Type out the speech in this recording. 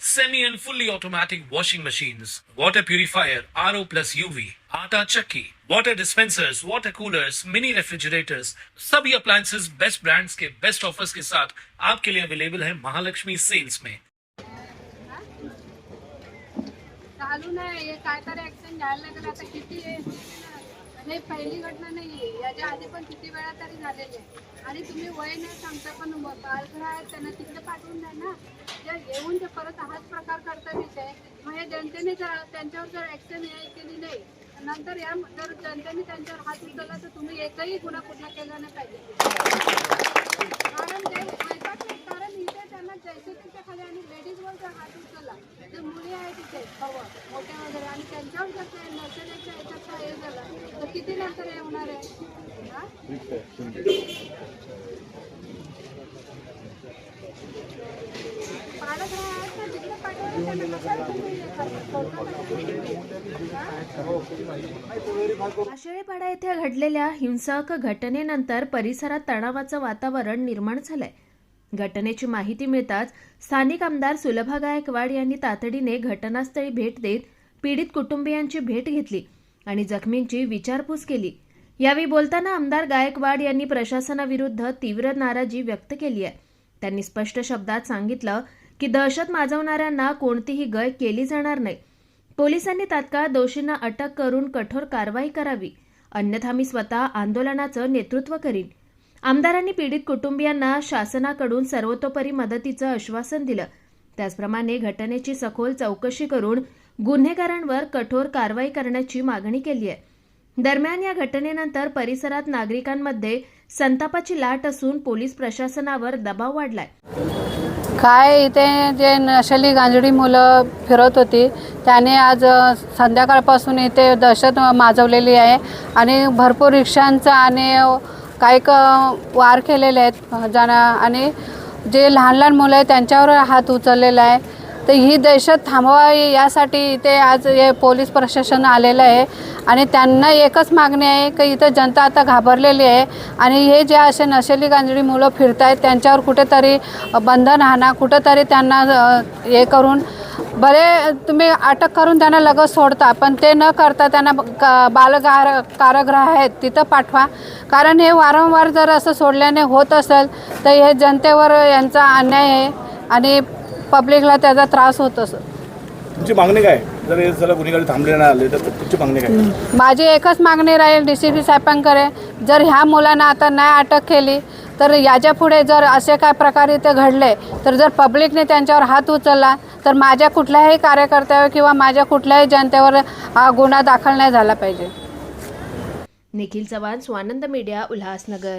semi and fully automatic washing machines, water purifier, RO plus UV, आटा चक्की, water dispensers, water coolers, mini refrigerators, सभी appliances best brands के best offers के साथ आपके लिए अवेलेबल है महालक्ष्मी सेल्स में चालू नाही हे काय तर ऍक्शन घ्यायला लागेल आता किती आहे आणि पहिली घटना नाही याच्या आधी पण किती वेळा तरी झालेली आणि तुम्ही वय नाही सांगता पण बालगृह आहेत त्यांना तिकडे पाठवून द्या ना. जर येऊन ते परत हाच प्रकार करता विषय मग हे जनतेने जर त्यांच्यावर जर ऍक्शन केली नाही नंतर या जर जनतेने त्यांच्यावर हात उचलला तर तुम्ही एकही गुन्हा कुठला केला नाही पाहिजे. कारण ते कारण इथे त्यांना जैसे तिथे खाली आणि लेडीजवर जर हात उचलला तर मुली आहे तिथे हवं मोठ्या वगैरे आणि त्यांच्यावर जर ते नर्सरीच्या याच्यात हे झाला तर किती नंतर हे होणार आहे हा? पाडगृह आहेत ना तिकडे पाठवलं त्यांना कशाला तुम्ही हे करता? सोडता का? आषाढीपाडा येथे घडलेल्या हिंसक घटनेनंतर परिसरात तणावाचं वातावरण निर्माण झालंय. घटनेची माहिती मिळताच स्थानिक आमदार सुलभा गायकवाड यांनी तातडीने घटनास्थळी भेट देत पीडित कुटुंबियांची भेट घेतली आणि जखमींची विचारपूस केली. यावेळी बोलताना आमदार गायकवाड यांनी प्रशासनाविरुद्ध तीव्र नाराजी व्यक्त केली आहे. त्यांनी स्पष्ट शब्दात सांगितलं की दहशत माजवणाऱ्यांना कोणतीही गय केली जाणार नाही. पोलिसांनी तात्काळ दोषींना अटक करून कठोर कारवाई करावी. अन्यथा मी स्वतः आंदोलनाचं नेतृत्व करीन. आमदारांनी पीडित कुटुंबियांना शासनाकडून सर्वतोपरी मदतीचं आश्वासन दिलं. त्याचप्रमाणे घटनेची सखोल चौकशी करून गुन्हेगारांवर कठोर कारवाई करण्याची मागणी केली आहे. दरम्यान या घटनेनंतर परिसरात नागरिकांमध्ये संतापाची लाट असून पोलीस प्रशासनावर दबाव वाढलाय. काय इथे जे नशेली गांजडी मुलं फिरत होती त्याने आज संध्याकाळपासून इथे दहशत माजवलेली आहे आणि भरपूर रिक्षांचा आणि काही क वार केलेले आहेत जण आणि जे लहान लहान मुलं आहेत त्यांच्यावर हात उचललेला आहे. तर ही दहशत थांबवावी यासाठी इथे आज हे पोलीस प्रशासन आलेलं आहे. आणि त्यांना एकच मागणी आहे की इथं जनता आता घाबरलेली आहे. आणि हे जे असे नशेली गांजडी मुलं फिरत आहेत त्यांच्यावर कुठेतरी बंधन आणा कुठेतरी त्यांना हे करून बरे तुम्ही अटक करून त्यांना लगत सोडता पण ते न करता त्यांना क- बालगार कारागृह आहेत तिथं पाठवा. कारण हे वारंवार जर असं सोडल्याने होत असेल तर हे जनतेवर यांचा अन्याय आहे. आणि पब्लिकला त्याचा त्रास होत असतो तुमची मागणी काय? जर हे गुन्हेगारी थांबले नाही आले तर तुमची मागणी काय? माझी एकच मागणी राहील डी सी पी साहेबांकडे. जर ह्या मुलांना आता नाही अटक केली तर याच्यापुढे जर असे काय प्रकार इथे घडले तर जर पब्लिकने त्यांच्यावर हात उचलला तर माझ्या कुठल्याही कार्यकर्त्यावर किंवा माझ्या कुठल्याही जनतेवर हा गुन्हा दाखल नाही झाला पाहिजे. निखिल चव्हाण स्वानंद मीडिया उल्हासनगर.